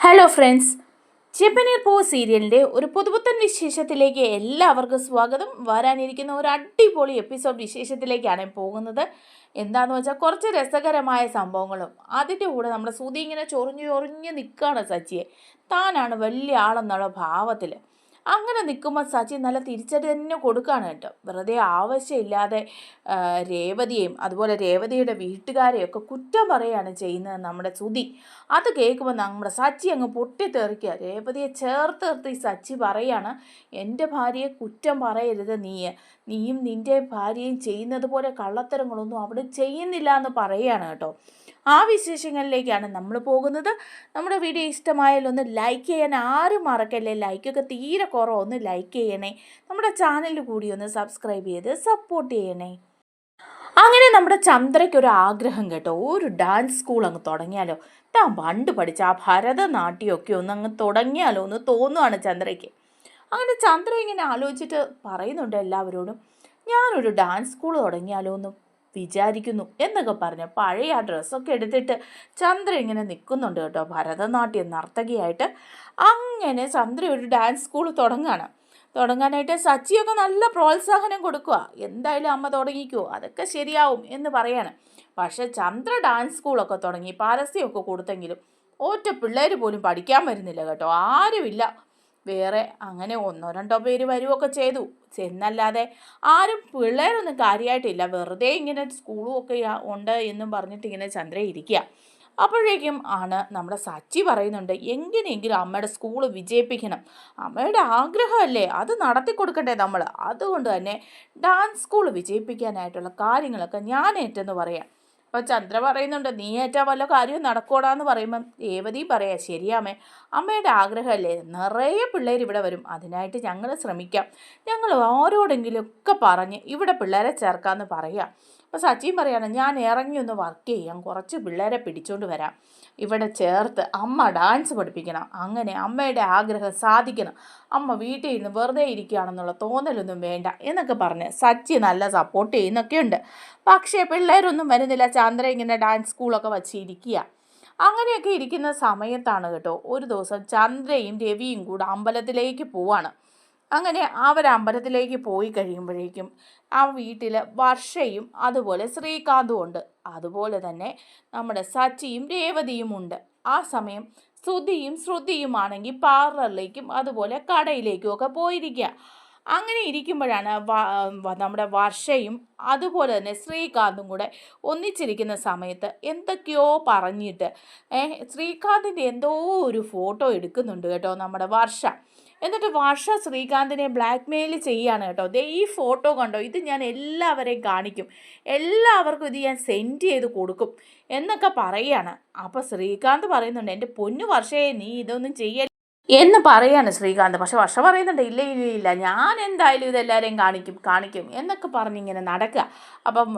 Hello friends ചെപ്പനീർ പൂ സീരിയലിന്റെ ഒരു പുതുപുത്തൻ വിശേഷത്തിലേക്ക് എല്ലാവർക്കും സ്വാഗതം. വരാനിരിക്കുന്ന ഒരു അടിപൊളി എപ്പിസോഡ് വിശേഷത്തിലേക്കാണ് പോകുന്നത്. എന്താണെന്ന് വെച്ചാൽ കുറച്ച് രസകരമായ സംഭവങ്ങളും. അതിന്റെ കൂടെ നമ്മുടെ സുതി ഇങ്ങനെ ചൊറിഞ്ഞു ചൊറിഞ്ഞ് നിൽക്കുകയാണ് സച്ചിയെ. താനാണ് വലിയ ആളെന്നുള്ള ഭാവത്തിൽ അങ്ങനെ നിൽക്കുമ്പോൾ സച്ചിൻ നല്ല തിരിച്ചടി തന്നെ കൊടുക്കുകയാണ് കേട്ടോ. വെറുതെ ആവശ്യമില്ലാതെ രേവതിയെയും അതുപോലെ രേവതിയുടെ വീട്ടുകാരെയൊക്കെ കുറ്റം പറയുകയാണ് ചെയ്യുന്നത് നമ്മുടെ സുതി അത് കേൾക്കുമ്പോൾ നമ്മുടെ സച്ചി അങ്ങ് പൊട്ടിത്തെറിക്കുക. രേവതിയെ ചേർത്ത് നിർത്തി സച്ചി പറയാണ് എന്റെ ഭാര്യയെ കുറ്റം പറയരുത് നീ. നീയും നിന്റെ ഭാര്യയും ചെയ്യുന്നത് പോലെ കള്ളത്തരങ്ങളൊന്നും അവിടെ ചെയ്യുന്നില്ല എന്ന് പറയുകയാണ് കേട്ടോ. ആ വിശേഷങ്ങളിലേക്കാണ് നമ്മൾ പോകുന്നത്. നമ്മുടെ വീഡിയോ ഇഷ്ടമായാലും ഒന്ന് ലൈക്ക് ചെയ്യാൻ ആരും മറക്കല്ലേ? ലൈക്കൊക്കെ തീരെ കുറവ് ഒന്ന് ലൈക്ക് ചെയ്യണേ. നമ്മുടെ ചാനൽ കൂടി ഒന്ന് സബ്സ്ക്രൈബ് ചെയ്ത് സപ്പോർട്ട് ചെയ്യണേ. അങ്ങനെ നമ്മുടെ ചന്ദ്രയ്ക്ക് ഒരു ആഗ്രഹം കേട്ടോ. ഒരു ഡാൻസ് സ്കൂൾ അങ്ങ് തുടങ്ങിയാലോ. താൻ പണ്ട് പഠിച്ച ആ ഭരതനാട്യമൊക്കെ ഒന്ന് അങ്ങ് തുടങ്ങിയാലോ എന്ന് തോന്നുവാണ് ചന്ദ്രയ്ക്ക്. അങ്ങനെ ചന്ദ്ര ഇങ്ങനെ ആലോചിച്ചിട്ട് പറയുന്നുണ്ട് എല്ലാവരോടും. ഞാനൊരു ഡാൻസ് സ്കൂൾ തുടങ്ങിയാലോ എന്ന്. വിചാരിക്കുന്നു എന്നൊക്കെ പറഞ്ഞ് പഴയ ആ ഡ്രസ്സൊക്കെ എടുത്തിട്ട് ചന്ദ്ര ഇങ്ങനെ നിൽക്കുന്നുണ്ട് കേട്ടോ. ഭരതനാട്യം നർത്തകിയായിട്ട്. അങ്ങനെ ചന്ദ്ര ഒരു ഡാൻസ് സ്കൂൾ തുടങ്ങുകയാണ് തുടങ്ങാനായിട്ട് സച്ചിയൊക്കെ നല്ല പ്രോത്സാഹനം കൊടുക്കുക എന്തായാലും അമ്മ തുടങ്ങിക്കോ. അതൊക്കെ ശരിയാവും എന്ന് പറയാണ്. പക്ഷെ ചന്ദ്ര ഡാൻസ് സ്കൂളൊക്കെ തുടങ്ങി പരസ്യമൊക്കെ കൊടുത്തെങ്കിലും ഒറ്റ പിള്ളേർ പോലും പഠിക്കാൻ വരുന്നില്ല കേട്ടോ. ആരുമില്ല. വേറെ അങ്ങനെ ഒന്നോ രണ്ടോ പേര് വരുമൊക്കെ ചെയ്തു. എന്നല്ലാതെ ആരും പിള്ളേരൊന്നും കാര്യമായിട്ടില്ല വെറുതെ ഇങ്ങനെ സ്കൂളും ഒക്കെ ഉണ്ട് എന്നും പറഞ്ഞിട്ട് ഇങ്ങനെ ചന്ദ്ര ഇരിക്കുക അപ്പോഴേക്കും ആണ് നമ്മുടെ സച്ചി പറയുന്നുണ്ട് എങ്ങനെയെങ്കിലും അമ്മയുടെ സ്കൂൾ വിജയിപ്പിക്കണം. അമ്മയുടെ ആഗ്രഹമല്ലേ? അത് നടത്തി കൊടുക്കണ്ടേ നമ്മൾ അതുകൊണ്ട് തന്നെ ഡാൻസ് സ്കൂൾ വിജയിപ്പിക്കാനായിട്ടുള്ള കാര്യങ്ങളൊക്കെ ഞാൻ ഏറ്റെന്ന് പറയാം. അപ്പോൾ ചന്ദ്ര പറയുന്നുണ്ട് നീ ഏറ്റാ വല്ല കാര്യവും നടക്കൂടാന്ന് പറയുമ്പം രേവതി പറയാ ശരിയാമേ അമ്മയുടെ ആഗ്രഹമല്ലേ? നിറയെ പിള്ളേർ ഇവിടെ വരും. അതിനായിട്ട് ഞങ്ങൾ ശ്രമിക്കാം. ഞങ്ങൾ ആരോടെങ്കിലും ഒക്കെ പറഞ്ഞ് ഇവിടെ പിള്ളേരെ ചേർക്കാമെന്ന് പറയാം. അപ്പോൾ സച്ചിൻ പറയാണ് ഞാൻ ഇറങ്ങി ഒന്ന് വർക്ക് ചെയ്യാം. കുറച്ച് പിള്ളേരെ പിടിച്ചോണ്ട് വരാം. ഇവിടെ ചേർത്ത് അമ്മ ഡാൻസ് പഠിപ്പിക്കണം. അങ്ങനെ അമ്മയുടെ ആഗ്രഹം സാധിക്കണം. അമ്മ വീട്ടിൽ നിന്ന് വെറുതെ ഇരിക്കുകയാണെന്നുള്ള തോന്നലൊന്നും വേണ്ട എന്നൊക്കെ പറഞ്ഞ് സച്ചി നല്ല സപ്പോർട്ട് ചെയ്യുന്നൊക്കെയുണ്ട് പക്ഷേ പിള്ളേരൊന്നും വരുന്നില്ല. ചന്ദ്ര ഇങ്ങനെ ഡാൻസ് സ്കൂളൊക്കെ വച്ചിരിക്കുക. അങ്ങനെയൊക്കെ ഇരിക്കുന്ന സമയത്താണ് കേട്ടോ ഒരു ദിവസം ചന്ദ്രയും രവിയും കൂടെ അമ്പലത്തിലേക്ക് പോവാണ്. അങ്ങനെ അവർ അമ്പലത്തിലേക്ക് പോയി കഴിയുമ്പോഴേക്കും ആ വീട്ടിൽ വർഷയും അതുപോലെ ശ്രീകാന്തും ഉണ്ട്. അതുപോലെ തന്നെ നമ്മുടെ സച്ചിയും രേവതിയും ഉണ്ട്. ആ സമയം ശ്രുതിയും ശ്രുതിയുമാണെങ്കിൽ പാർലറിലേക്കും അതുപോലെ കടയിലേക്കും ഒക്കെ പോയിരിക്കുക അങ്ങനെ ഇരിക്കുമ്പോഴാണ് നമ്മുടെ വർഷയും അതുപോലെ തന്നെ ശ്രീകാന്തും കൂടെ ഒന്നിച്ചിരിക്കുന്ന സമയത്ത് എന്തൊക്കെയോ പറഞ്ഞിട്ട് ശ്രീകാന്തിന്റെ എന്തോ ഒരു ഫോട്ടോ എടുക്കുന്നുണ്ട് കേട്ടോ നമ്മുടെ വർഷ. എന്നിട്ട് വർഷ ശ്രീകാന്തിനെ ബ്ലാക്ക് മെയിൽ ചെയ്യാണ് കേട്ടോ. ദേ ഈ ഫോട്ടോ കണ്ടോ? ഇത് ഞാൻ എല്ലാവരെയും കാണിക്കും. എല്ലാവർക്കും ഇത് ഞാൻ സെൻഡ് ചെയ്ത് കൊടുക്കും എന്നൊക്കെ പറയുകയാണ് അപ്പോൾ ശ്രീകാന്ത് പറയുന്നുണ്ട് എന്റെ പൊന്നു വർഷയെ നീ ഇതൊന്നും ചെയ്യ എന്ന് പറയാണ് ശ്രീകാന്ത്. പക്ഷെ വർഷ പറയുന്നുണ്ട് ഇല്ല ഇല്ല ഇല്ല ഞാൻ എന്തായാലും ഇതെല്ലാവരെയും കാണിക്കും കാണിക്കും എന്നൊക്കെ പറഞ്ഞിങ്ങനെ നടക്കുക. അപ്പം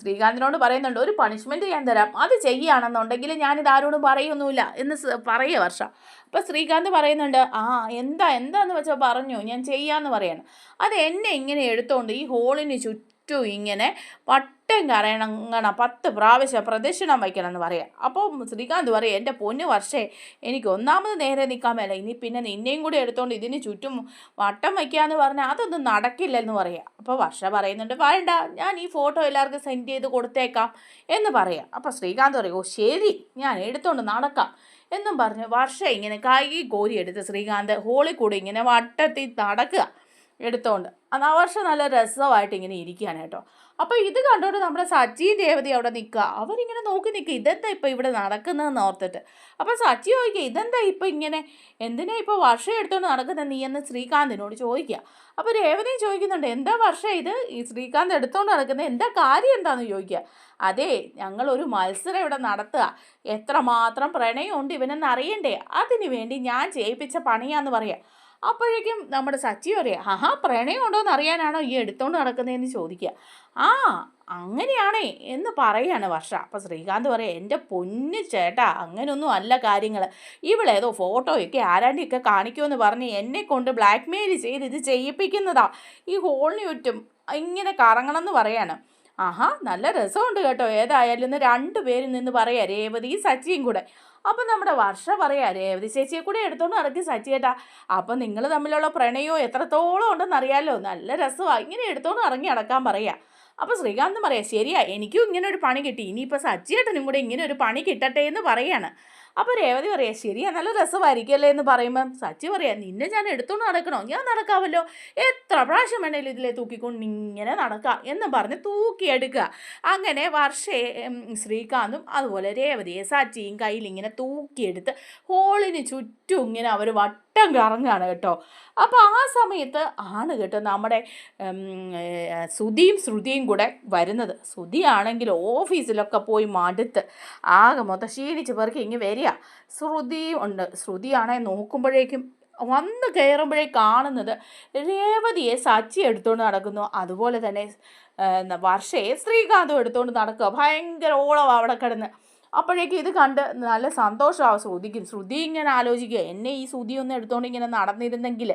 ശ്രീകാന്തിനോട് പറയുന്നുണ്ട് ഒരു പണിഷ്മെന്റ് ഞാൻ തരാം. അത് ചെയ്യുകയാണെന്നുണ്ടെങ്കിൽ ഞാനിത് ആരോടും പറയൊന്നുമില്ല എന്ന് പറയുക വർഷ. അപ്പം ശ്രീകാന്ത് പറയുന്നുണ്ട് ആ എന്താ എന്താന്ന് വെച്ചാൽ പറഞ്ഞു ഞാൻ ചെയ്യാമെന്ന് പറയാണ്. അത് എന്നെ ഇങ്ങനെ എടുത്തുകൊണ്ട് ഈ ഹോളിന് ചുറ്റും ഇങ്ങനെ വട്ടം കറയണങ്ങണം പത്ത് പ്രാവശ്യം പ്രദക്ഷിണം വയ്ക്കണം എന്ന് പറയാം. അപ്പോൾ ശ്രീകാന്ത് പറയും എന്റെ പൊന്നു വർഷേ എനിക്ക് ഒന്നാമത് നേരെ നിൽക്കാൻ മേല. ഇനി പിന്നെ നിന്നെയും കൂടി എടുത്തോണ്ട് ഇതിന് ചുറ്റും വട്ടം വയ്ക്കാന്ന് പറഞ്ഞാൽ അതൊന്നും നടക്കില്ലെന്ന് പറയാം. അപ്പോൾ വർഷ പറയുന്നുണ്ട് വേണ്ട ഞാൻ ഈ ഫോട്ടോ എല്ലാവർക്കും സെൻഡ് ചെയ്ത് കൊടുത്തേക്കാം. എന്ന് പറയാം. അപ്പോൾ ശ്രീകാന്ത് പറയും ഓ ശരി ഞാൻ എടുത്തോണ്ട് നടക്കാം. എന്നും പറഞ്ഞു. വർഷ ഇങ്ങനെ കൈ കോരി എടുത്ത് ശ്രീകാന്ത് ഹോളിൽ കൂടി ഇങ്ങനെ വട്ടത്തിൽ നടക്കുക. എടുത്തോണ്ട്. അത് ആ വർഷം നല്ല രസമായിട്ട് ഇങ്ങനെ ഇരിക്കുകയാണ് കേട്ടോ. അപ്പോൾ ഇത് കണ്ടുകൊണ്ട് നമ്മുടെ സച്ചിയും രേവതി അവിടെ നിൽക്കുക അവരിങ്ങനെ നോക്കി നിൽക്കുക ഇതെന്താ ഇപ്പോൾ ഇവിടെ നടക്കുന്നതെന്ന് ഓർത്തിട്ട്. അപ്പോൾ സച്ചി ചോദിക്കുക ഇതെന്താ ഇപ്പോൾ ഇങ്ങനെ? എന്തിനാ ഇപ്പോൾ വർഷം എടുത്തുകൊണ്ട് നടക്കുന്നത് നീ എന്ന് ശ്രീകാന്തിനോട് ചോദിക്കുക അപ്പോൾ രേവതിയും ചോദിക്കുന്നുണ്ട് എന്താ വർഷം ഇത്? ഈ ശ്രീകാന്ത് എടുത്തുകൊണ്ട് നടക്കുന്നത് എന്താ കാര്യം എന്താണെന്ന് ചോദിക്കുക അതെ ഞങ്ങളൊരു മത്സരം ഇവിടെ നടത്തുക. എത്രമാത്രം പ്രണയമുണ്ട് ഇവനെന്ന് അറിയണ്ടേ അതിന് വേണ്ടി ഞാൻ ചെയ്യിപ്പിച്ച പണിയാന്ന് പറയാം. അപ്പോഴേക്കും നമ്മുടെ സച്ചി പറയാം ആഹാ പ്രണയം ഉണ്ടോ എന്ന് അറിയാനാണോ ഈ എടുത്തോണ്ട് നടക്കുന്നതെന്ന് ചോദിക്കുക. ആ അങ്ങനെയാണേ എന്ന് പറയാണ് വർഷ. അപ്പം ശ്രീകാന്ത് പറയാം എന്റെ പൊന്നു ചേട്ടാ അങ്ങനെയൊന്നും അല്ല കാര്യങ്ങൾ ഇവളേതോ ഫോട്ടോയൊക്കെ ആരാണ്ടിയൊക്കെ കാണിക്കുമെന്ന് പറഞ്ഞ് എന്നെ കൊണ്ട് ബ്ലാക്ക് മെയിൽ ചെയ്ത് ഇത് ചെയ്യിപ്പിക്കുന്നതാ. ഈ ഹോളിന് ചുറ്റും ഇങ്ങനെ കറങ്ങണം എന്ന് പറയാണ്. ആഹാ നല്ല രസമുണ്ട് കേട്ടോ. ഏതായാലും ഇന്ന് രണ്ടുപേരും നിന്ന് പറയാം രേവതി സച്ചിയും കൂടെ. അപ്പം നമ്മുടെ വർഷ പറയാ രേവതി ചേച്ചിയെ കൂടെ എടുത്തോണ്ട് നടക്കി സച്ചി ചേട്ടാ. അപ്പം നിങ്ങൾ തമ്മിലുള്ള പ്രണയവും എത്രത്തോളം ഉണ്ടെന്ന് അറിയാലോ? നല്ല രസമാണ് ഇങ്ങനെ എടുത്തോണ്ട് ഇറങ്ങി അടക്കാൻ പറയാ. അപ്പോൾ ശ്രീകാന്ത് പറയാം ശരിയാ എനിക്കും ഇങ്ങനെ ഒരു പണി കിട്ടി. ഇനിയിപ്പോൾ സച്ചിയേട്ടനും കൂടെ ഇങ്ങനെ ഒരു പണി കിട്ടട്ടെ എന്ന് പറയാണ്. അപ്പോൾ രേവതി പറയാം ശരിയാ നല്ല രസമായിരിക്കുമല്ലേ? എന്ന് പറയുമ്പം സച്ചി പറയാ നിന്നെ ഞാൻ എടുത്തോണ്ട് നടക്കണോ? ഞാൻ നടക്കാമല്ലോ. എത്ര പ്രാവശ്യം വേണേലും ഇതിലെ തൂക്കിക്കൊണ്ട് ഇങ്ങനെ നടക്കാം എന്ന് പറഞ്ഞ് തൂക്കിയെടുക്കുക. അങ്ങനെ വർഷേ ശ്രീകാന്തും അതുപോലെ രേവതിയെ സച്ചിയും കയ്യിൽ ഇങ്ങനെ തൂക്കിയെടുത്ത് ഹോളിന് ചുറ്റും ഇങ്ങനെ അവർ വട്ടം കറങ്ങുകയാണ് കേട്ടോ. അപ്പോൾ ആ സമയത്ത് ആണ് കേട്ടോ നമ്മുടെ ശ്രുതിയും ശ്രുതിയും കൂടെ വരുന്നത്. ശ്രുതിയാണെങ്കിൽ ഓഫീസിലൊക്കെ പോയി മടുത്ത് ആകെ മൊത്തം ക്ഷീണിച്ച് പേർക്ക് ഇങ്ങ് വരിക. ശ്രുതിയും ഉണ്ട്. ശ്രുതിയാണെങ്കിൽ നോക്കുമ്പോഴേക്കും വന്ന് കയറുമ്പോഴേ കാണുന്നത് രേവതിയെ സച്ചി എടുത്തുകൊണ്ട് നടക്കുന്നു. അതുപോലെ തന്നെ വർഷയെ ശ്രീകാന്തം എടുത്തുകൊണ്ട് നടക്കുക. ഭയങ്കര ഓളം അവിടെ കിടന്ന്. അപ്പോഴേക്കും ഇത് കണ്ട് നല്ല സന്തോഷമാവും ശ്രുതിക്കും. ശ്രുതി ഇങ്ങനെ ആലോചിക്കുക എന്നെ ഈ ശ്രുതി ഒന്ന് എടുത്തുകൊണ്ട് ഇങ്ങനെ നടന്നിരുന്നെങ്കിൽ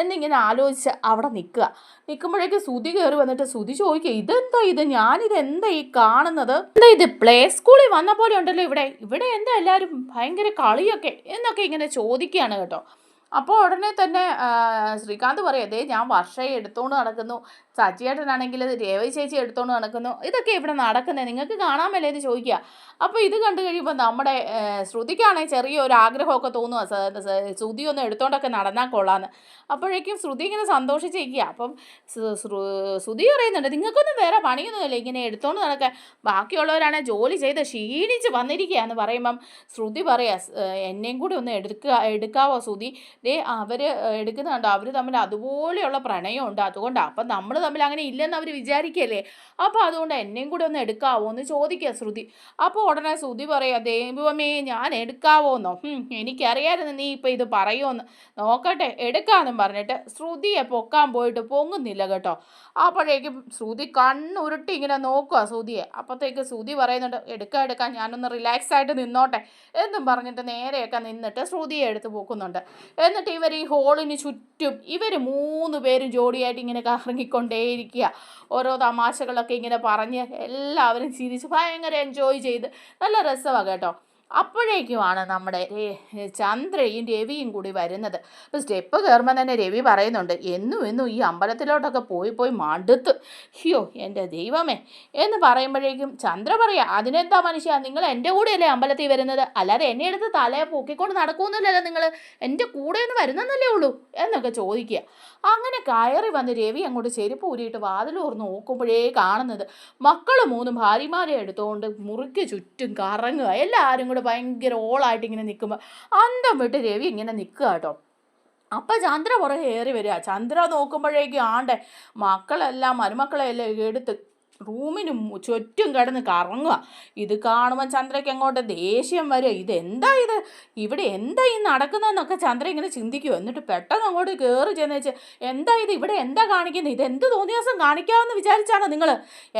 എന്നിങ്ങനെ ആലോചിച്ച് അവിടെ നിൽക്കുക. നിൽക്കുമ്പോഴേക്ക് ശ്രുതി കയറി വന്നിട്ട് ശ്രുതി ചോദിക്കുക ഇതെന്താ ഇത്? ഞാനിത് എന്താ ഈ കാണുന്നത്? എന്താ ഇത്? പ്ലേ സ്കൂളിൽ വന്ന പോലെ ഉണ്ടല്ലോ ഇവിടെ. ഇവിടെ എന്താ എല്ലാവരും ഭയങ്കര കളിയൊക്കെ? എന്നൊക്കെ ഇങ്ങനെ ചോദിക്കുകയാണ് കേട്ടോ. അപ്പോൾ ഉടനെ തന്നെ ശ്രീകാന്ത് പറയും അതേ ഞാൻ വർഷയെ എടുത്തുകൊണ്ട് നടക്കുന്നു. സച്ചിയേട്ടനാണെങ്കിൽ രേവതി ചേച്ചി എടുത്തോണ്ട് നടക്കുന്നു. ഇതൊക്കെ ഇവിടെ നടക്കുന്നത് നിങ്ങൾക്ക് കാണാമല്ലേ എന്ന് ചോദിക്കുക. അപ്പോൾ ഇത് കണ്ടു കഴിയുമ്പോൾ നമ്മുടെ ശ്രുതിക്കാണെങ്കിൽ ചെറിയൊരു ആഗ്രഹമൊക്കെ തോന്നുക ശ്രുതി ഒന്ന് എടുത്തോണ്ടൊക്കെ നടന്നാൽ കൊള്ളാമെന്ന് അപ്പോഴേക്കും ശ്രുതി ഇങ്ങനെ സന്തോഷിച്ചിരിക്കുക അപ്പം ശ്രു- ശ്രു- ശ്രുതി പറയുന്നുണ്ട് നിങ്ങൾക്കൊന്നും വേറെ പണിയൊന്നുമില്ല. ഇങ്ങനെ എടുത്തോണ്ട് നടക്കാൻ. ബാക്കിയുള്ളവരാണെങ്കിൽ ജോലി ചെയ്ത് ക്ഷീണിച്ച് വന്നിരിക്കുക എന്ന് പറയുമ്പം ശ്രുതി പറയാ "സ്- ഏ, എന്നെയും കൂടി ഒന്ന് എടുക്കുക എടുക്കാവോ ശ്രുതി? ദേ അവർ എടുക്കുന്നുണ്ട്. അവർ തമ്മിൽ അതുപോലെയുള്ള പ്രണയമുണ്ട്. അതുകൊണ്ടാണ് അപ്പം നമ്മൾ തമ്മിൽ അങ്ങനെ ഇല്ലെന്ന് അവർ വിചാരിക്കല്ലേ? അപ്പോൾ അതുകൊണ്ട് എന്നെയും കൂടെ ഒന്ന് എടുക്കാവോ എന്ന് ചോദിക്കുക ശ്രുതി. അപ്പോൾ ഉടനെ ശ്രുതി പറയുക ദൈവമേ ഞാൻ എടുക്കാവോന്നോ? എനിക്കറിയായിരുന്നു നീ ഇപ്പോൾ ഇത് പറയുമെന്ന് നോക്കട്ടെ എടുക്കാമെന്നും പറഞ്ഞിട്ട് ശ്രുതിയെ പൊക്കാൻ പോയിട്ട് പൊങ്ങുന്നില്ല കേട്ടോ. അപ്പോഴേക്കും ശ്രുതി കണ്ണുരുട്ടി ഇങ്ങനെ നോക്കുക ശ്രുതിയെ. അപ്പോഴത്തേക്ക് ശ്രുതി പറയുന്നുണ്ട് എടുക്കാം എടുക്കാം ഞാനൊന്ന് റിലാക്സ് ആയിട്ട് നിന്നോട്ടെ എന്നും പറഞ്ഞിട്ട് നേരെയൊക്കെ നിന്നിട്ട് ശ്രുതിയെ എടുത്ത് പോക്കുന്നുണ്ട്. എന്നിട്ട് ഇവർ ഈ ഹോളിന് ചുറ്റും ഇവർ മൂന്ന് പേരും ജോഡിയായിട്ട് ഇങ്ങനെ കറങ്ങിക്കൊണ്ടേയിരിക്കുക ഓരോ തമാശകളൊക്കെ ഇങ്ങനെ പറഞ്ഞ് എല്ലാവരും ചിരിച്ച് ഭയങ്കര എൻജോയ് ചെയ്ത് നല്ല രസമാണ് കേട്ടോ. അപ്പോഴേക്കുമാണ് നമ്മുടെ ചന്ദ്രയും രവിയും കൂടി വരുന്നത്. അപ്പോൾ സ്റ്റെപ്പ് കയറുമ്പോൾ തന്നെ രവി പറയുന്നുണ്ട് എന്നും എന്നും ഈ അമ്പലത്തിലോട്ടൊക്കെ പോയി പോയി മടുത്ത്. അയ്യോ എന്റെ ദൈവമേ. എന്ന് പറയുമ്പോഴേക്കും ചന്ദ്ര പറയാ അതിനെന്താ മനുഷ്യ നിങ്ങൾ എന്റെ കൂടെയല്ലേ അമ്പലത്തിൽ വരുന്നത്? അല്ലാതെ എന്നെ എടുത്ത് തലയെ പൊക്കിക്കൊണ്ട് നടക്കുമെന്നില്ലല്ലോ നിങ്ങൾ എന്റെ കൂടെ ഒന്ന് വരുന്നെന്നല്ലേ ഉള്ളൂ? എന്നൊക്കെ ചോദിക്കുക. അങ്ങനെ കയറി വന്ന് രവി അങ്ങോട്ട് ചെരുപ്പ് ഊരിയിട്ട് വാതിലൂർ നോക്കുമ്പോഴേ കാണുന്നത് മക്കൾ മൂന്നും ഭാര്യമാരെ എടുത്തുകൊണ്ട് മുറിക്ക് ചുറ്റും കറങ്ങുക. എല്ലാവരും കൂടെ ഭയങ്കര ഓളായിട്ട് ഇങ്ങനെ നിൽക്കുമ്പോൾ അന്തം വിട്ട് രവി ഇങ്ങനെ നിൽക്കുക കേട്ടോ. അപ്പം ചന്ദ്ര പുറകെ കയറി വരിക. ചന്ദ്ര നോക്കുമ്പോഴേക്കും ആണ്ടെ മക്കളെല്ലാം മരുമക്കളെല്ലാം എടുത്ത് റൂമിന് ചുറ്റും കിടന്ന് കറങ്ങുക ഇത് കാണുമ്പോൾ ചന്ദ്രയ്ക്ക് അങ്ങോട്ട് ദേഷ്യം വരും ഇതെന്താ ഇത്? ഇവിടെ എന്താ ഈ നടക്കുന്നതെന്നൊക്കെ ചന്ദ്ര ഇങ്ങനെ ചിന്തിക്കുക എന്നിട്ട് പെട്ടെന്ന് അങ്ങോട്ട് കയറി ചെന്ന് വെച്ച് എന്താ ഇത്? ഇവിടെ എന്താ കാണിക്കുന്നത്? ഇത് എന്ത് തോന്നിയ ദിവസം കാണിക്കാമെന്ന് വിചാരിച്ചാണ് നിങ്ങൾ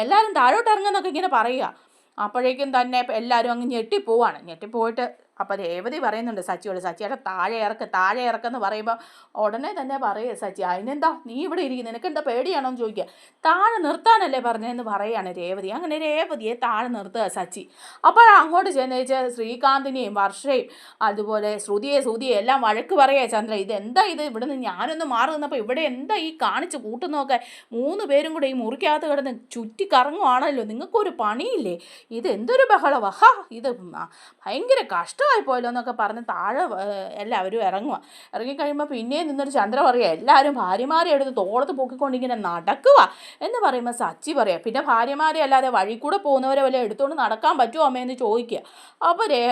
എല്ലാവരും താഴോട്ട് ഇറങ്ങുന്നൊക്കെ ഇങ്ങനെ പറയുക അപ്പോഴേക്കും തന്നെ എല്ലാവരും അങ്ങ് ഞെട്ടിപ്പോവാണ്. ഞെട്ടിപ്പോയിട്ട് അപ്പോൾ രേവതി പറയുന്നുണ്ട് സച്ചിയോട് സച്ചിയുടെ താഴെ ഇറക്ക് താഴെ ഇറക്കെന്ന് പറയുമ്പോൾ ഉടനെ തന്നെ പറയുക സച്ചി അതിനെന്താ നീ ഇവിടെ ഇരിക്കും നിനക്ക് എന്താ പേടിയാണോ എന്ന് ചോദിക്കുക താഴെ നിർത്താനല്ലേ പറഞ്ഞതെന്ന് പറയുകയാണ് രേവതി. അങ്ങനെ രേവതിയെ താഴെ നിർത്തുക സച്ചി. അപ്പോൾ അങ്ങോട്ട് ചെന്ന് വെച്ചാൽ ശ്രീകാന്തിനെയും വർഷയും അതുപോലെ ശ്രുതിയെ ശ്രുതിയെ എല്ലാം വഴക്ക് പറയുക ചന്ദ്ര ഇത് എന്താ ഇത്? ഇവിടുന്ന് ഞാനൊന്ന് മാറി നിന്നപ്പോൾ ഇവിടെ എന്താ ഈ കാണിച്ച് കൂട്ടുന്നൊക്കെ മൂന്ന് പേരും കൂടെ ഈ മുറിക്കകത്ത് കിടന്ന് ചുറ്റി കറങ്ങുവാണല്ലോ നിങ്ങൾക്കൊരു പണിയില്ലേ? ഇത് എന്തൊരു ബഹളവാ? ഹാ ഇത് ഭയങ്കര കഷ്ടമായി പോയല്ലോ എന്നൊക്കെ പറഞ്ഞ് താഴെ എല്ലാവരും ഇറങ്ങുക ഇറങ്ങിക്കഴിയുമ്പോൾ പിന്നെയും നിന്നൊരു ചന്ദ്ര പറയുക എല്ലാവരും ഭാര്യമാരെ എടുത്ത് തോളത്ത് പൊക്കിക്കൊണ്ട് ഇങ്ങനെ നടക്കുക എന്ന് പറയുമ്പോൾ സച്ചി പറയുക പിന്നെ ഭാര്യമാരെ അല്ലാതെ വഴി കൂടെ പോകുന്നവരെ വല്ല എടുത്തുകൊണ്ട് നടക്കാൻ പറ്റുമോ അമ്മയെന്ന് ചോദിക്കുക അപ്പോൾ രേ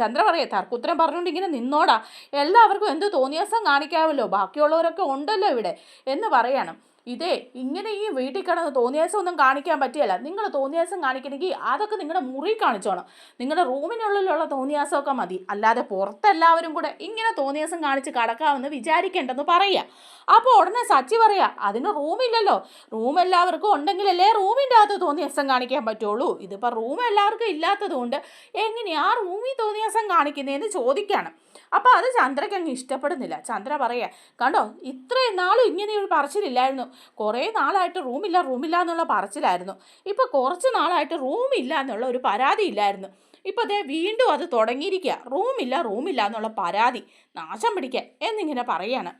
ചന്ദ്ര പറയുക തർക്കുത്തരം പറഞ്ഞുകൊണ്ട് ഇങ്ങനെ നിന്നോടാ. എല്ലാവർക്കും എന്ത് തോന്നിയാസം കാണിക്കാമല്ലോ ബാക്കിയുള്ളവരൊക്കെ ഉണ്ടല്ലോ ഇവിടെ. എന്ന് പറയണം. ഇതേ ഇങ്ങനെ ഈ വീട്ടിൽ കിടന്ന് തോന്നിയാസം ഒന്നും കാണിക്കാൻ പറ്റിയല്ല. നിങ്ങൾ തോന്നിയാസം കാണിക്കണമെങ്കിൽ അതൊക്കെ നിങ്ങളുടെ മുറി കാണിച്ചോണം. നിങ്ങളുടെ റൂമിനുള്ളിലുള്ള തോന്നിയാസമൊക്കെ മതി. അല്ലാതെ പുറത്തെല്ലാവരും കൂടെ ഇങ്ങനെ തോന്നിയാസം കാണിച്ച് കടക്കാമെന്ന് വിചാരിക്കേണ്ടെന്ന് പറയുക. അപ്പോൾ ഉടനെ സച്ചി പറയുക അതിന് റൂമില്ലല്ലോ. റൂം എല്ലാവർക്കും ഉണ്ടെങ്കിലല്ലേ റൂമിന്റെ അകത്ത് തോന്നിയാസം കാണിക്കാൻ പറ്റുള്ളൂ. ഇതിപ്പോൾ റൂം എല്ലാവർക്കും ഇല്ലാത്തത് കൊണ്ട് എങ്ങനെയാ റൂമിൽ തോന്നിയാസം കാണിക്കുന്നതെന്ന് ചോദിക്കാണ്. അപ്പോൾ അത് ചന്ദ്രയ്ക്ക് അങ്ങ് ഇഷ്ടപ്പെടുന്നില്ല. ചന്ദ്ര പറയുക കണ്ടോ ഇത്രയും നാളും ഇങ്ങനെ ഒരു പറച്ചിലില്ലായിരുന്നു. കുറേ നാളായിട്ട് റൂമില്ല റൂമില്ല എന്നുള്ള പറച്ചിലായിരുന്നു. ഇപ്പോൾ കുറച്ച് നാളായിട്ട് റൂമില്ല എന്നുള്ള ഒരു പരാതി ഇല്ലായിരുന്നു. ഇപ്പോൾ അതേ വീണ്ടും അത് തുടങ്ങിയിരിക്കുക റൂമില്ല റൂമില്ല എന്നുള്ള പരാതി. നാശം പിടിക്കുക എന്നിങ്ങനെ പറയാണ്.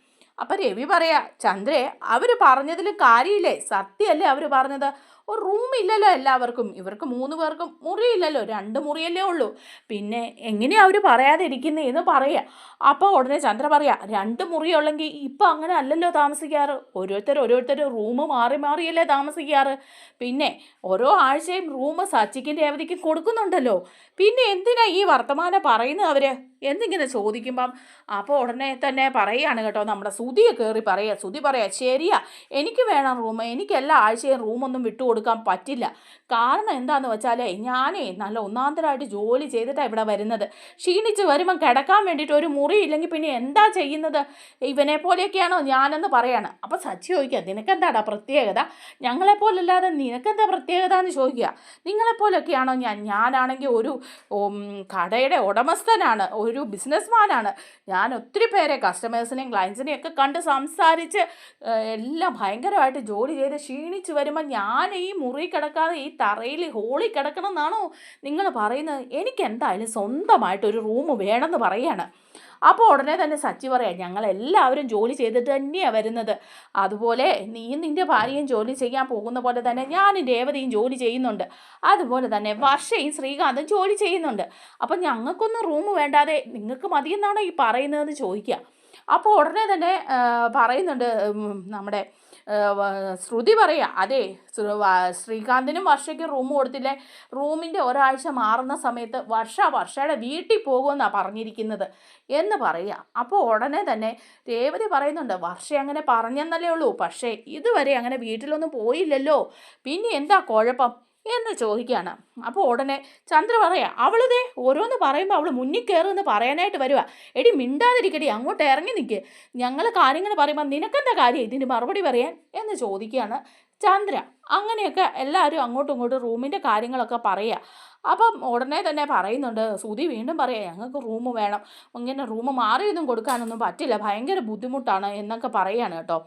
അപ്പം രവി പറയാ ചന്ദ്രേ അവർ പറഞ്ഞതിൽ കാര്യമില്ലേ സത്യമല്ലേ അവർ പറഞ്ഞത്? ഒരു റൂമില്ലല്ലോ എല്ലാവർക്കും. ഇവർക്ക് മൂന്ന് പേർക്കും മുറിയില്ലല്ലോ. രണ്ട് മുറിയല്ലേ ഉള്ളൂ. പിന്നെ എങ്ങനെയാണ് അവർ പറയാതെ ഇരിക്കുന്നത് എന്ന് പറയുക അപ്പോൾ ഉടനെ ചന്ദ്ര പറയാ രണ്ട് മുറിയുള്ളെങ്കിൽ ഇപ്പം അങ്ങനെ അല്ലല്ലോ താമസിക്കാറ്. ഓരോരുത്തർ ഓരോരുത്തർ റൂം മാറി മാറിയല്ലേ താമസിക്കാറ്. പിന്നെ ഓരോ ആഴ്ചയും റൂം സച്ചിക്കും രേവതിക്കും കൊടുക്കുന്നുണ്ടല്ലോ. പിന്നെ എന്തിനാ ഈ വർത്തമാനം പറയുന്നത് അവർ എന്നിങ്ങനെ ചോദിക്കുമ്പം അപ്പോൾ ഉടനെ തന്നെ പറയുകയാണ് കേട്ടോ നമ്മുടെ സുതിയെ കയറി പറയുക സുതി പറയാ ശരിയാ എനിക്ക് വേണം റൂം എനിക്ക് എല്ലാ ആഴ്ചയും റൂമൊന്നും വിട്ടു കൊടുക്കാൻ പറ്റില്ല. കാരണം എന്താന്ന് വെച്ചാലേ ഞാനേ നല്ല ഒന്നാന്തരമായിട്ട് ജോലി ചെയ്തിട്ടാണ് ഇവിടെ വരുന്നത്. ക്ഷീണിച്ച് വരുമ്പം കിടക്കാൻ വേണ്ടിയിട്ട് ഒരു മുറി ഇല്ലെങ്കിൽ പിന്നെ എന്താ ചെയ്യുന്നത്? ഇവനെ പോലെയൊക്കെയാണോ ഞാനെന്ന് പറയാണ്. അപ്പം സച്ചി ചോദിക്കുക നിനക്കെന്താടാ പ്രത്യേകത? ഞങ്ങളെപ്പോലല്ലാതെ നിനക്കെന്താ പ്രത്യേകത എന്ന് ചോദിക്കുക. നിങ്ങളെപ്പോലൊക്കെയാണോ ഞാൻ? ഞാനാണെങ്കിൽ ഒരു കടയുടെ ഉടമസ്ഥനാണ് ഒരു ബിസിനസ്മാനാണ്. ഞാൻ ഒത്തിരി പേരെ കസ്റ്റമേഴ്സിനെയും ക്ലയൻസിനെയും ഒക്കെ കണ്ട് സംസാരിച്ച് എല്ലാം ഭയങ്കരമായിട്ട് ജോലി ചെയ്ത് ക്ഷീണിച്ച് വരുമ്പോൾ ഞാൻ മുറി കിടക്കാതെ ഈ തറയിൽ ഹോളി കിടക്കണം എന്നാണോ നിങ്ങൾ പറയുന്നത്? എനിക്ക് എന്തായാലും സ്വന്തമായിട്ട് ഒരു റൂം വേണമെന്ന് പറയാണ്. അപ്പോൾ ഉടനെ തന്നെ സച്ചി പറയാം ഞങ്ങൾ എല്ലാവരും ജോലി ചെയ്തിട്ട് തന്നെയാണ് വരുന്നത്. അതുപോലെ നീയും നിന്റെ ഭാര്യയും ജോലി ചെയ്യാൻ പോകുന്ന പോലെ തന്നെ ഞാനും രേവതിയും ജോലി ചെയ്യുന്നുണ്ട്. അതുപോലെ തന്നെ വർഷയും ശ്രീകാന്തും ജോലി ചെയ്യുന്നുണ്ട്. അപ്പം ഞങ്ങൾക്കൊന്നും റൂം വേണ്ടാതെ നിങ്ങൾക്ക് മതിയെന്നാണോ ഈ പറയുന്നതെന്ന് ചോദിക്കുക അപ്പോൾ ഉടനെ തന്നെ പറയുന്നുണ്ട് നമ്മുടെ ശ്രുതി പറയാ അതെ ശ്രീകാന്തിനും വർഷയ്ക്ക് റൂം കൊടുത്തില്ലേ? റൂമിന്റെ ഒരാഴ്ച മാറുന്ന സമയത്ത് വർഷ വർഷയുടെ വീട്ടിൽ പോകുമെന്നാണ് പറഞ്ഞിരിക്കുന്നത് എന്ന് പറയുക അപ്പോൾ ഉടനെ തന്നെ രേവതി പറയുന്നുണ്ട് വർഷ അങ്ങനെ പറഞ്ഞെന്നല്ലേ ഉള്ളൂ പക്ഷേ ഇതുവരെ അങ്ങനെ വീട്ടിലൊന്നും പോയില്ലല്ലോ. പിന്നെ എന്താ കുഴപ്പം? എന്ന് ചോദിക്കുകയാണ്. അപ്പോൾ ഉടനെ ചന്ദ്ര പറയാം അവളിതേ ഓരോന്ന് പറയുമ്പോൾ അവൾ മുന്നിൽ കയറുമെന്ന് പറയാനായിട്ട് വരുവാ. എടി മിണ്ടാതിരിക്കടി അങ്ങോട്ട് ഇറങ്ങി നിൽക്കുക ഞങ്ങൾ കാര്യങ്ങൾ പറയുമ്പോൾ നിനക്കെന്താ കാര്യം? ഇതിന് മറുപടി പറയാൻ? എന്ന് ചോദിക്കുകയാണ് ചന്ദ്ര. അങ്ങനെയൊക്കെ എല്ലാവരും അങ്ങോട്ടും ഇങ്ങോട്ടും റൂമിന്റെ കാര്യങ്ങളൊക്കെ പറയുക. അപ്പം ഉടനെ തന്നെ പറയുന്നുണ്ട് സുധി വീണ്ടും പറയാം ഞങ്ങൾക്ക് റൂം വേണം. ഇങ്ങനെ റൂം മാറിയൊന്നും കൊടുക്കാനൊന്നും പറ്റില്ല. ഭയങ്കര ബുദ്ധിമുട്ടാണ് എന്നൊക്കെ പറയാണ് കേട്ടോ.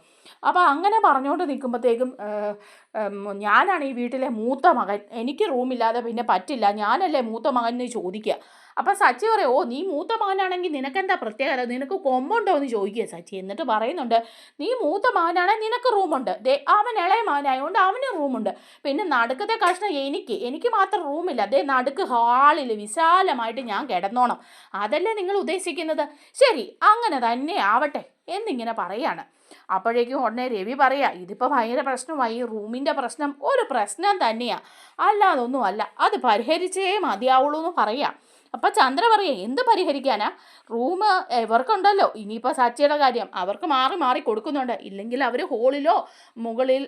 അപ്പോൾ അങ്ങനെ പറഞ്ഞുകൊണ്ട് നിൽക്കുമ്പോഴത്തേക്കും ഞാനാണ് ഈ വീട്ടിലെ മൂത്ത മകൻ. എനിക്ക് റൂമില്ലാതെ പിന്നെ പറ്റില്ല. ഞാനല്ലേ മൂത്ത മകൻ എന്ന് ചോദിക്കുക. അപ്പം സച്ചി പറയും ഓ നീ മൂത്ത മകനാണെങ്കിൽ നിനക്കെന്താ പ്രത്യേകത? നിനക്ക് കൊമ്പുണ്ടോ എന്ന് ചോദിക്കുക സച്ചി. എന്നിട്ട് പറയുന്നുണ്ട് നീ മൂത്ത മകനാണെങ്കിൽ നിനക്ക് റൂമുണ്ട്. ദേ അവൻ ഇളയ മകനായതുകൊണ്ട് അവന് റൂമുണ്ട്. പിന്നെ നടുക്കത്തെ കഷ്ണം എനിക്ക്. എനിക്ക് മാത്രം റൂമില്ല. ദേ നടുക്ക് ഹാളിൽ വിശാലമായിട്ട് ഞാൻ കിടന്നോണം. അതല്ലേ നിങ്ങൾ ഉദ്ദേശിക്കുന്നത്? ശരി അങ്ങനെ തന്നെ ആവട്ടെ എന്നിങ്ങനെ പറയാണ്. അപ്പോഴേക്കും ഉടനെ രവി പറയാ ഇതിപ്പോൾ ഭയങ്കര പ്രശ്നമായി റൂമിന്റെ പ്രശ്നം ഒരു പ്രശ്നം തന്നെയാണ് അല്ലാതൊന്നും അല്ല. അത് പരിഹരിച്ചേ മതിയാവുള്ളൂ എന്ന് പറയാം. അപ്പം ചന്ദ്ര പറയാ എന്ത് പരിഹരിക്കാനാ? റൂം ഇവർക്കുണ്ടല്ലോ. ഇനിയിപ്പോൾ സച്ചിയുടെ കാര്യം. അവർക്ക് മാറി മാറി കൊടുക്കുന്നുണ്ട്. ഇല്ലെങ്കിൽ അവർ ഹോളിലോ മുകളിൽ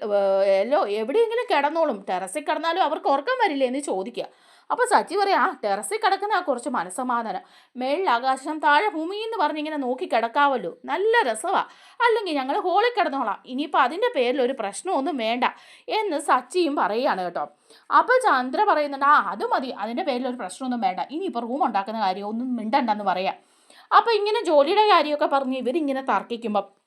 എല്ലോ എവിടെയെങ്കിലും കിടന്നോളും. ടെറസിൽ കിടന്നാലും അവർക്ക് ഉറക്കം വരില്ലേ? എന്ന് ചോദിക്കുക. അപ്പോൾ സച്ചി പറയാം ആ ടെറസിൽ കിടക്കുന്ന കുറച്ച് മനസ്സമാധാനം. മേളിൽ ആകാശം താഴെ ഭൂമി എന്ന് പറഞ്ഞിങ്ങനെ നോക്കി കിടക്കാവല്ലോ. നല്ല രസമാണ് അല്ലെങ്കിൽ ഞങ്ങൾ ഹോളിൽ കിടന്നോളാം. ഇനിയിപ്പോൾ അതിന്റെ പേരിൽ ഒരു പ്രശ്നമൊന്നും വേണ്ട. എന്ന് സച്ചിയും പറയുകയാണ് കേട്ടോ. അപ്പോൾ ചന്ദ്ര പറയുന്നുണ്ട് ആ അത് മതി. അതിന്റെ പേരിൽ ഒരു പ്രശ്നമൊന്നും വേണ്ട. ഇനിയിപ്പോൾ റൂം ഉണ്ടാക്കുന്ന കാര്യം ഒന്നും മിണ്ടണ്ടെന്ന് പറയാം. അപ്പോൾ ഇങ്ങനെ ജോലിയുടെ കാര്യമൊക്കെ പറഞ്ഞ് ഇവരിങ്ങനെ തർക്കിക്കുമ്പം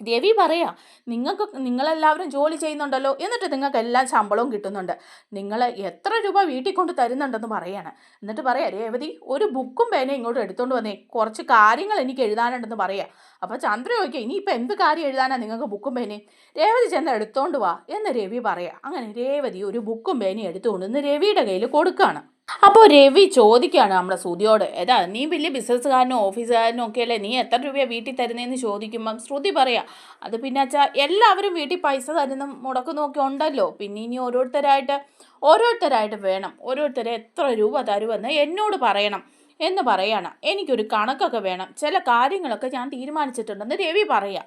രവി പറയാ നിങ്ങൾക്ക് നിങ്ങളെല്ലാവരും ജോലി ചെയ്യുന്നുണ്ടല്ലോ എന്നിട്ട് നിങ്ങൾക്ക് എല്ലാം ശമ്പളവും കിട്ടുന്നുണ്ട്. നിങ്ങൾ എത്ര രൂപ വീട്ടിൽ കൊണ്ട് തരുന്നുണ്ടെന്ന് പറയാണ്. എന്നിട്ട് പറയാം രേവതി ഒരു ബുക്കും പേനയും ഇങ്ങോട്ട് എടുത്തുകൊണ്ട് വന്നേ കുറച്ച് കാര്യങ്ങൾ എനിക്ക് എഴുതാനുണ്ടെന്ന് പറയാം. അപ്പോൾ ചന്ദ്ര ചോദിക്കുക ഇനിയിപ്പോൾ എന്ത് കാര്യം എഴുതാനാണ് നിങ്ങൾക്ക് ബുക്കും പേനയും? രേവതി ചെന്ന് എടുത്തോണ്ട് വാ എന്ന് രവി പറയാം. അങ്ങനെ രേവതി ഒരു ബുക്കും പേനയും എടുത്തുകൊണ്ട് ഇന്ന് രവിയുടെ കയ്യിൽ കൊടുക്കുകയാണ് അപ്പോൾ രവി ചോദിക്കുകയാണ് നമ്മുടെ ശ്രുതിയോട് ഏതാ നീ വലിയ ബിസിനസ്സുകാരനോ ഓഫീസുകാരനോ ഒക്കെ അല്ലേ നീ എത്ര രൂപയാണ് വീട്ടിൽ തരുന്നതെന്ന് ചോദിക്കുമ്പം ശ്രുതി പറയാം അത് പിന്നെ വെച്ചാൽ എല്ലാവരും വീട്ടിൽ പൈസ തരുന്ന മുടക്ക് ഒക്കെ ഉണ്ടല്ലോ. പിന്നെ ഇനി ഓരോരുത്തരായിട്ട് ഓരോരുത്തരായിട്ട് വേണം. ഓരോരുത്തരെ എത്ര രൂപ തരുമെന്ന് എന്നോട് പറയണം എന്ന് പറയാണ്. എനിക്കൊരു കണക്കൊക്കെ വേണം. ചില കാര്യങ്ങളൊക്കെ ഞാൻ തീരുമാനിച്ചിട്ടുണ്ടെന്ന് രവി പറയാം.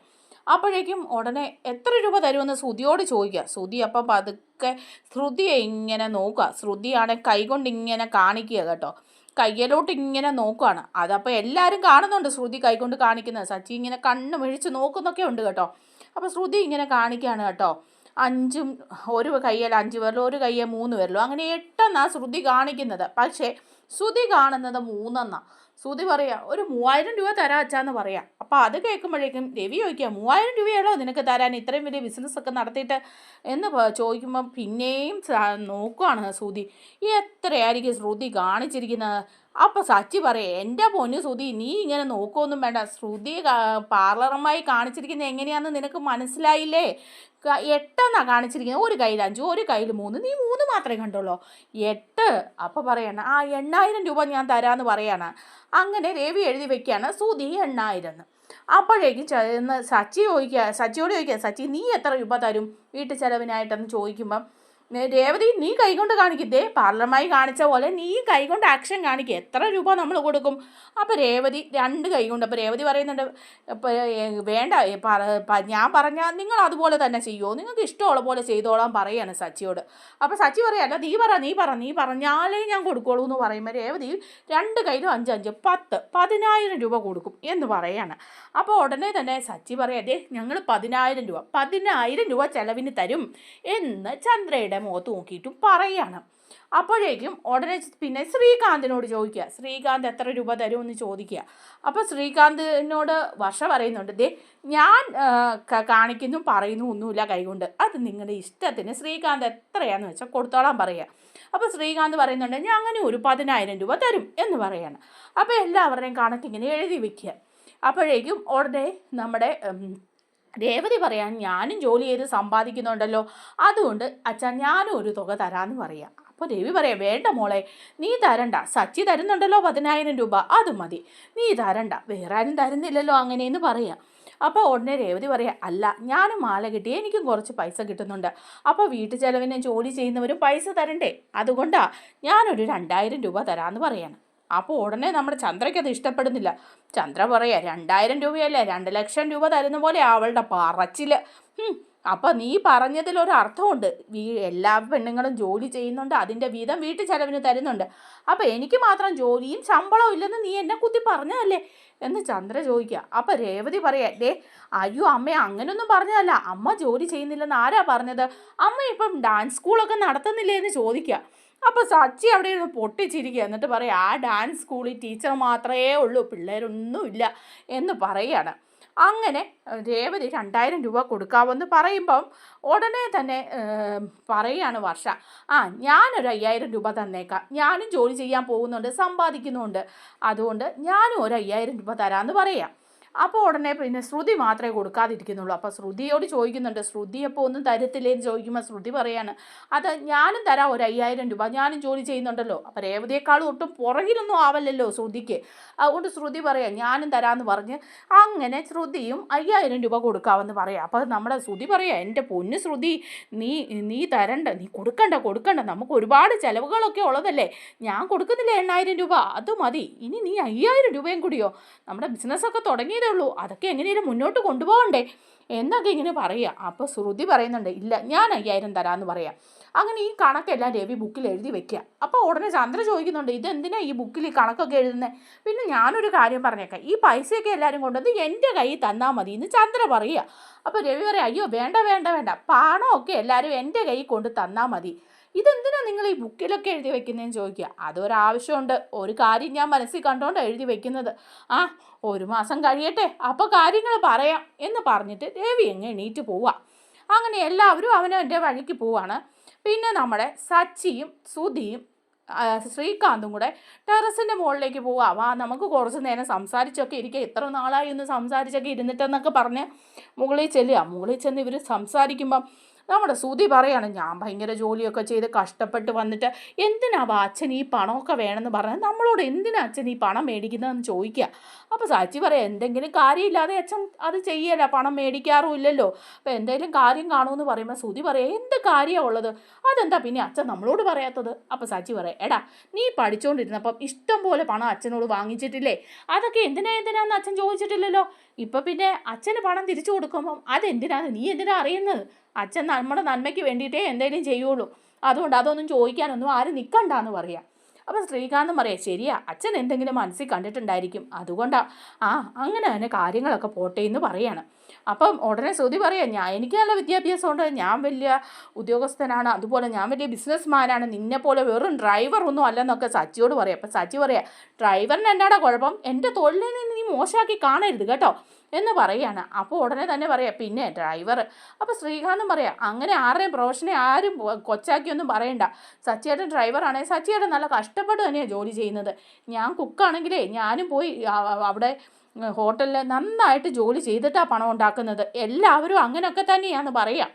അപ്പോഴേക്കും ഉടനെ എത്ര രൂപ തരുമെന്ന് ശ്രുതിയോട് ചോദിക്കുക. ശ്രുതി അപ്പം പതുക്കെ ശ്രുതിയെ ഇങ്ങനെ നോക്കുക. ശ്രുതിയാണ് കൈകൊണ്ട് ഇങ്ങനെ കാണിക്കുക കേട്ടോ. കയ്യിലോട്ട് ഇങ്ങനെ നോക്കുകയാണ് അതപ്പോൾ എല്ലാവരും കാണുന്നുണ്ട് ശ്രുതി കൈകൊണ്ട് കാണിക്കുന്നത്. സച്ചി ഇങ്ങനെ കണ്ണ് മിഴിച്ച് നോക്കുന്നൊക്കെ ഉണ്ട് കേട്ടോ. അപ്പോൾ ശ്രുതി ഇങ്ങനെ കാണിക്കുകയാണ് കേട്ടോ. അഞ്ചും ഒരു കയ്യിൽ അഞ്ച് പേരിലും ഒരു കയ്യെ മൂന്ന് പേരിലും. അങ്ങനെ എട്ടെന്നാണ് ശ്രുതി കാണിക്കുന്നത്. പക്ഷേ ശ്രുതി കാണുന്നത് മൂന്നെന്നാ ശ്രുതി പറയാ ഒരു മൂവായിരം രൂപ തരാ അച്ഛാന്ന് പറയാം. അപ്പോൾ അത് കേൾക്കുമ്പോഴേക്കും രവി ചോദിക്കുക മൂവായിരം രൂപയാണോ നിനക്ക് തരാൻ ഇത്രയും വലിയ ബിസിനസ് ഒക്കെ നടത്തിയിട്ട്? എന്ന് ചോദിക്കുമ്പം പിന്നെയും നോക്കുവാണ് ശ്രുതി. എത്രയായിരിക്കും ശ്രുതി കാണിച്ചിരിക്കുന്നത്? അപ്പോൾ സച്ചി പറയും എന്റെ പൊന്നു ശ്രുതി നീ ഇങ്ങനെ നോക്കുമൊന്നും വേണ്ട. ശ്രുതി പാർലറമായി കാണിച്ചിരിക്കുന്നത് എങ്ങനെയാണെന്ന് നിനക്ക് മനസ്സിലായില്ലേ? ക- എട്ടെന്നാ കാണിച്ചിരിക്കുന്നത്? ഒരു കയ്യിൽ അഞ്ച് ഒരു കയ്യിൽ മൂന്ന്. നീ മൂന്ന് മാത്രമേ കണ്ടുള്ളൂ? എട്ട്. അപ്പോൾ പറയണം ആ എണ്ണായിരം രൂപ ഞാൻ തരാമെന്ന് പറയാണ്. അങ്ങനെ രവി എഴുതി വെക്കുകയാണ് സുധി എണ്ണായിരം എന്ന് അപ്പോഴേക്കും സച്ചി ചോദിക്കുക സച്ചിയോട് ചോദിക്കുക സച്ചി നീ എത്ര രൂപ തരും? വീട്ടു ചെലവിനായിട്ടെന്ന് ചോദിക്കുമ്പം "ഏ, രേവതി നീ കൈകൊണ്ട് കാണിക്കില്ലേ പാർലമായി കാണിച്ച പോലെ നീ കൈകൊണ്ട് ആക്ഷൻ കാണിക്കുക എത്ര രൂപ നമ്മൾ കൊടുക്കും? അപ്പോൾ രേവതി രണ്ട് കൈകൊണ്ട്. അപ്പോൾ രേവതി പറയുന്നുണ്ട് വേണ്ട ഞാൻ പറഞ്ഞാൽ നിങ്ങൾ അതുപോലെ തന്നെ ചെയ്യുമോ നിങ്ങൾക്ക് ഇഷ്ടമുള്ള പോലെ ചെയ്തോളാം പറയാണ് സച്ചിയോട്. അപ്പോൾ സച്ചി പറയല്ല നീ പറ നീ പറ നീ പറഞ്ഞാലേ ഞാൻ കൊടുക്കുള്ളൂ എന്ന് പറയുമ്പോൾ രേവതി രണ്ട് കയ്യിലും അഞ്ച് അഞ്ച് പത്ത് പതിനായിരം രൂപ കൊടുക്കും എന്ന് പറയാണ്. അപ്പോൾ ഉടനെ തന്നെ സച്ചി പറയാം അതെ ഞങ്ങൾ പതിനായിരം രൂപ പതിനായിരം രൂപ ചിലവിന് തരും എന്ന് ചന്ദ്രയുടെ മുഖത്ത് നോക്കിയിട്ടും പറയുകയാണ് അപ്പോഴേക്കും ഉടനെ പിന്നെ ശ്രീകാന്തിനോട് ചോദിക്കുക. ശ്രീകാന്ത് എത്ര രൂപ തരും എന്ന് ചോദിക്കുക. അപ്പോൾ ശ്രീകാന്തിനോട് വർഷ പറയുന്നുണ്ട് ദേ ഞാൻ കാണിക്കുന്നു പറയുന്നു ഒന്നുമില്ല കൈകൊണ്ട്. അത് നിങ്ങളുടെ ഇഷ്ടത്തിന് ശ്രീകാന്ത് എത്രയാന്ന് വെച്ചാൽ കൊടുത്തോളാൻ പറയുക. അപ്പോൾ ശ്രീകാന്ത് പറയുന്നുണ്ട് ഞാൻ അങ്ങനെ ഒരു പതിനായിരം രൂപ തരും എന്ന് പറയാണ്. അപ്പോൾ എല്ലാവരുടെയും കണക്കിങ്ങനെ എഴുതി വെക്കുക. അപ്പോഴേക്കും ഉടനെ നമ്മുടെ രേവതി പറയാൻ ഞാനും ജോലി ചെയ്ത് സമ്പാദിക്കുന്നുണ്ടല്ലോ. അതുകൊണ്ട് അച്ഛാ ഞാനും ഒരു തുക തരാമെന്ന് പറയാം. അപ്പോൾ രവി പറയാം വേണ്ട മോളെ നീ തരണ്ട. സച്ചി തരുന്നുണ്ടല്ലോ പതിനായിരം രൂപ. അത് മതി. നീ തരണ്ട. വേറെ ആരും തരുന്നില്ലല്ലോ അങ്ങനെയെന്ന് പറയാം. അപ്പോൾ ഉടനെ രേവതി പറയാം അല്ല ഞാനും മാല കിട്ടി എനിക്കും കുറച്ച് പൈസ കിട്ടുന്നുണ്ട്. അപ്പോൾ വീട്ടു ചെലവിന് ജോലി ചെയ്യുന്നവരും പൈസ തരണ്ടേ? അതുകൊണ്ടാണ് ഞാനൊരു രണ്ടായിരം രൂപ തരാമെന്ന് പറയാണ്. അപ്പോൾ ഉടനെ നമ്മുടെ ചന്ദ്രയ്ക്ക് അത് ഇഷ്ടപ്പെടുന്നില്ല. ചന്ദ്ര പറയാ രണ്ടായിരം രൂപയല്ലേ രണ്ട് ലക്ഷം രൂപ തരുന്ന പോലെ അവളുടെ പറച്ചിൽ അപ്പോൾ നീ പറഞ്ഞതിൽ ഒരു അർത്ഥമുണ്ട്. എല്ലാ പെണ്ണുങ്ങളും ജോലി ചെയ്യുന്നുണ്ട് അതിന്റെ വീതം വീട്ടു ചെലവിന് തരുന്നുണ്ട്. അപ്പോൾ എനിക്ക് മാത്രം ജോലിയും ശമ്പളവും ഇല്ലെന്ന് നീ എന്നെ കുത്തി പറഞ്ഞതല്ലേ? എന്ന് ചന്ദ്ര ചോദിക്കുക. അപ്പോൾ രേവതി പറയാ ഡേ അയ്യോ അമ്മ അങ്ങനെയൊന്നും പറഞ്ഞതല്ല. അമ്മ ജോലി ചെയ്യുന്നില്ലെന്ന് ആരാ പറഞ്ഞത്? അമ്മ ഇപ്പം ഡാൻസ് സ്കൂളൊക്കെ നടത്തുന്നില്ലേ? എന്ന് ചോദിക്കുക. അപ്പോൾ സച്ചി അവിടെ ഇരുന്ന് പൊട്ടിച്ചിരിക്കുക എന്നിട്ട് പറയും ആ ഡാൻസ് സ്കൂളിൽ ടീച്ചർ മാത്രമേ ഉള്ളൂ പിള്ളേരൊന്നുമില്ല എന്ന് പറയുകയാണ് അങ്ങനെ രേവതി രണ്ടായിരം രൂപ കൊടുക്കാമെന്ന് പറയുമ്പം ഉടനെ തന്നെ പറയുകയാണ് വർഷ ആ ഞാനൊരു അയ്യായിരം രൂപ തന്നേക്കാം. ഞാനും ജോലി ചെയ്യാൻ പോകുന്നുണ്ട് സമ്പാദിക്കുന്നുണ്ട്. അതുകൊണ്ട് ഞാനും ഒരു അയ്യായിരം രൂപ തരാമെന്ന് പറയാം. അപ്പോൾ ഉടനെ പിന്നെ ശ്രുതി മാത്രമേ കൊടുക്കാതിരിക്കുന്നുള്ളൂ. അപ്പോൾ ശ്രുതിയോട് ചോദിക്കുന്നുണ്ട് ശ്രുതി അപ്പോൾ ഒന്നും തരത്തില്ലേന്ന് ചോദിക്കുമ്പോൾ ശ്രുതി പറയാണ് അത് ഞാനും തരാം ഒരു അയ്യായിരം രൂപ. ഞാനും ജോലി ചെയ്യുന്നുണ്ടല്ലോ. അപ്പോൾ രേവതിയേക്കാളും ഒട്ടും പുറകിലൊന്നും ആവല്ലല്ലോ ശ്രുതിക്ക്. അതുകൊണ്ട് ശ്രുതി പറയാം ഞാനും തരാമെന്ന് പറഞ്ഞ് അങ്ങനെ ശ്രുതിയും അയ്യായിരം രൂപ കൊടുക്കാമെന്ന് പറയാം. അപ്പോൾ നമ്മുടെ ശ്രുതി പറയാം എന്റെ പൊന്ന് ശ്രുതി നീ നീ തരണ്ട നീ കൊടുക്കണ്ട കൊടുക്കണ്ട. നമുക്ക് ഒരുപാട് ചിലവുകളൊക്കെ ഉള്ളതല്ലേ. ഞാൻ കൊടുക്കുന്നില്ല എണ്ണായിരം രൂപ? അത് മതി. ഇനി നീ അയ്യായിരം രൂപയും കൂടിയോ? നമ്മുടെ ബിസിനസ്സൊക്കെ തുടങ്ങിയതേ ഉള്ളൂ അതൊക്കെ എങ്ങനെയും മുന്നോട്ട് കൊണ്ടുപോകണ്ടേ? എന്നൊക്കെ ഇങ്ങനെ പറയുക. അപ്പോൾ ശ്രുതി പറയുന്നുണ്ട് ഇല്ല ഞാൻ അയ്യായിരം തരാമെന്ന് പറയാം. അങ്ങനെ ഈ കണക്കെല്ലാം രവി ബുക്കിൽ എഴുതി വെക്കുക അപ്പോൾ ഉടനെ ചന്ദ്ര ചോദിക്കുന്നുണ്ട് ഇതെന്തിനാ ഈ ബുക്കിൽ ഈ കണക്കൊക്കെ എഴുതുന്നത് പിന്നെ ഞാനൊരു കാര്യം പറഞ്ഞേക്കാം. ഈ പൈസയൊക്കെ എല്ലാവരും കൊണ്ടുവന്ന് എന്റെ കയ്യിൽ തന്നാൽ മതി എന്ന് ചന്ദ്ര പറയുക. അപ്പോൾ രവി പറയാം അയ്യോ വേണ്ട വേണ്ട വേണ്ട. പണമൊക്കെ എല്ലാവരും എന്റെ കയ്യിൽ കൊണ്ട് തന്നാൽ മതി. ഇതെന്തിനാ നിങ്ങൾ ഈ ബുക്കിലൊക്കെ എഴുതി വെക്കുന്നതെന്ന് ചോദിക്കുക? അതൊരാവശ്യമുണ്ട്. ഒരു കാര്യം ഞാൻ മനസ്സിൽ കണ്ടുകൊണ്ട് എഴുതി വെക്കുന്നത്. ആ ഒരു മാസം കഴിയട്ടെ. അപ്പോൾ കാര്യങ്ങൾ പറയാം. എന്ന് പറഞ്ഞിട്ട് രവി എങ്ങനെ എണീറ്റ് പോവുക അങ്ങനെ എല്ലാവരും അവനവന്റെ വഴിക്ക് പോവാണ്. പിന്നെ നമ്മുടെ സച്ചിയും സുധിയും ശ്രീകാന്തും കൂടെ ടെറസിന്റെ മുകളിലേക്ക് പോവാം വാ നമുക്ക് കുറച്ച് നേരം സംസാരിച്ചൊക്കെ ഇരിക്കുക എത്ര നാളായി ഒന്ന് സംസാരിച്ചൊക്കെ ഇരുന്നിട്ടെന്നൊക്കെ പറഞ്ഞ് മുകളിൽ ചെല്ലുക. മുകളിൽ ചെന്ന് ഇവർ സംസാരിക്കുമ്പം നമ്മുടെ സുതി പറയാണ് ഞാൻ ഭയങ്കര ജോലിയൊക്കെ ചെയ്ത് കഷ്ടപ്പെട്ട് വന്നിട്ട് എന്തിനാ അച്ഛൻ ഈ പണമൊക്കെ വേണമെന്ന് പറഞ്ഞാൽ നമ്മളോട് എന്തിനാ അച്ഛൻ ഈ പണം മേടിക്കുന്നതെന്ന് ചോദിക്കുക? അപ്പോൾ സാച്ചി പറയാം എന്തെങ്കിലും കാര്യമില്ലാതെ അച്ഛൻ അത് ചെയ്യല പണം മേടിക്കാറും ഇല്ലല്ലോ. അപ്പോൾ എന്തെങ്കിലും കാര്യം കാണുമെന്ന് പറയുമ്പോൾ സുതി പറയാം എന്ത് കാര്യമാണ് ഉള്ളത്? അതെന്താ പിന്നെ അച്ഛൻ നമ്മളോട് പറയാത്തത്? അപ്പോൾ സാച്ചി പറയാം എടാ നീ പഠിച്ചുകൊണ്ടിരുന്നപ്പം ഇഷ്ടം പോലെ പണം അച്ഛനോട് വാങ്ങിച്ചിട്ടില്ലേ? അതൊക്കെ എന്തിനാ എന്തിനാന്ന് അച്ഛൻ ചോദിച്ചിട്ടില്ലല്ലോ? ഇപ്പം പിന്നെ അച്ഛന് പണം തിരിച്ചു കൊടുക്കുമ്പം അതെന്തിനാണ് നീ എന്തിനാ അറിയുന്നത്? അച്ഛൻ നമ്മുടെ നന്മയ്ക്ക് വേണ്ടിയിട്ടേ എന്തെങ്കിലും ചെയ്യുള്ളൂ. അതുകൊണ്ട് അതൊന്നും ചോദിക്കാനൊന്നും ആരും നിൽക്കണ്ടെന്ന് പറയാം. അപ്പം ശ്രീകാന്ത് പറയാം ശരിയാ അച്ഛൻ എന്തെങ്കിലും മനസ്സിൽ കണ്ടിട്ടുണ്ടായിരിക്കും. അതുകൊണ്ടാണ് ആ അങ്ങനെ തന്നെ കാര്യങ്ങളൊക്കെ പോട്ടെ എന്ന് പറയാണ്. അപ്പം ഉടനെ ശ്രുതി പറയാം ഞാൻ എനിക്ക് നല്ല വിദ്യാഭ്യാസമുണ്ട്. ഞാൻ വലിയ ഉദ്യോഗസ്ഥനാണ്. അതുപോലെ ഞാൻ വലിയ ബിസിനസ്മാനാണ്. നിന്നെ പോലെ വെറും ഡ്രൈവർ ഒന്നും അല്ലെന്നൊക്കെ സച്ചിയോട് പറയാം അപ്പം സച്ചി പറയാം ഡ്രൈവറിന് എന്നാടാ കുഴപ്പം? എന്റെ തൊഴിലിനെ നീ മോശമാക്കി കാണരുത് കേട്ടോ. എന്ന് പറയാണ് അപ്പോൾ ഉടനെ തന്നെ പറയാം പിന്നെ ഡ്രൈവർ അപ്പോൾ ശ്രീകാന്തും പറയാം അങ്ങനെ ആരുടെയും പ്രൊഫഷനെ ആരും കൊച്ചാക്കിയൊന്നും പറയണ്ട. സച്ചിയേട്ടൻ ഡ്രൈവറാണ് സച്ചിയേട്ടൻ നല്ല കഷ്ടപ്പെട്ട് തന്നെയാണ് ജോലി ചെയ്യുന്നത്. ഞാൻ കുക്കാണെങ്കിലേ ഞാനും പോയി അവിടെ ഹോട്ടലിൽ നന്നായിട്ട് ജോലി ചെയ്തിട്ടാണ് പണം ഉണ്ടാക്കുന്നത്. എല്ലാവരും അങ്ങനെയൊക്കെ തന്നെയാണ് പറയുക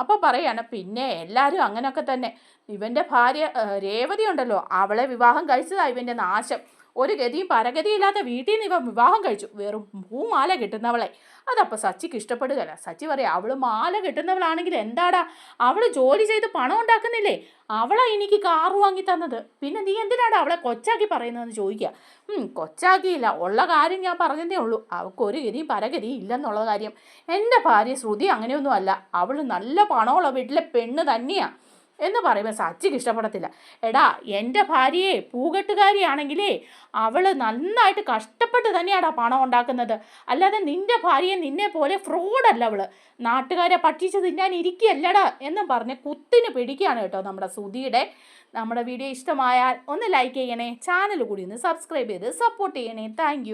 അപ്പോൾ പറയാണ് പിന്നെ എല്ലാവരും അങ്ങനെയൊക്കെ തന്നെ. ഇവന്റെ ഭാര്യ രേവതി ഉണ്ടല്ലോ. അവളെ വിവാഹം കഴിച്ചതാണ് ഇവന്റെ നാശം. ഒരു ഗതിയും പരഗതിയില്ലാത്ത വീട്ടിൽ നിന്ന് ഇവ വിവാഹം കഴിച്ചു. വെറും പൂമാല കിട്ടുന്നവളെ. അതപ്പോൾ സച്ചിക്ക് ഇഷ്ടപ്പെടുകയല്ല. സച്ചി പറയാം അവൾ മാല കിട്ടുന്നവളാണെങ്കിൽ എന്താടാ? അവൾ ജോലി ചെയ്ത് പണം ഉണ്ടാക്കുന്നില്ലേ? അവളാ എനിക്ക് കാറ് വാങ്ങി തന്നത്. പിന്നെ നീ എന്തിനാടാ അവളെ കൊച്ചാക്കി പറയുന്നതെന്ന് ചോദിക്കുക? കൊച്ചാക്കിയില്ല. ഉള്ള കാര്യം ഞാൻ പറഞ്ഞതേ ഉള്ളൂ. അവൾക്ക് ഒരു ഗതിയും പരഗതിയും ഇല്ലെന്നുള്ള കാര്യം. എന്റെ ഭാര്യ ശ്രുതി അങ്ങനെയൊന്നും അല്ല. അവൾ നല്ല പണമുള്ള വീട്ടിലെ പെണ്ണ് തന്നെയാണ് എന്ന് പറയുമ്പോൾ സച്ചിക്ക് ഇഷ്ടപ്പെടത്തില്ല. എടാ എന്റെ ഭാര്യയെ പൂകെട്ടുകാരിയാണെങ്കിലേ അവൾ നന്നായിട്ട് കഷ്ടപ്പെട്ട് തന്നെയാടാ പണം ഉണ്ടാക്കുന്നത്. അല്ലാതെ നിന്റെ ഭാര്യയെ നിന്നെ പോലെ ഫ്രോഡല്ല അവൾ നാട്ടുകാരെ പറ്റിച്ച് തിന്നാൻ ഇരിക്കുകയല്ലടാ എന്നും പറഞ്ഞ് കുത്തിന് പിടിക്കുകയാണ് കേട്ടോ നമ്മുടെ സുധിയുടെ നമ്മുടെ വീഡിയോ ഇഷ്ടമായാൽ ഒന്ന് ലൈക്ക് ചെയ്യണേ ചാനൽ കൂടി ഒന്ന് സബ്സ്ക്രൈബ് ചെയ്ത് സപ്പോർട്ട് ചെയ്യണേ. താങ്ക്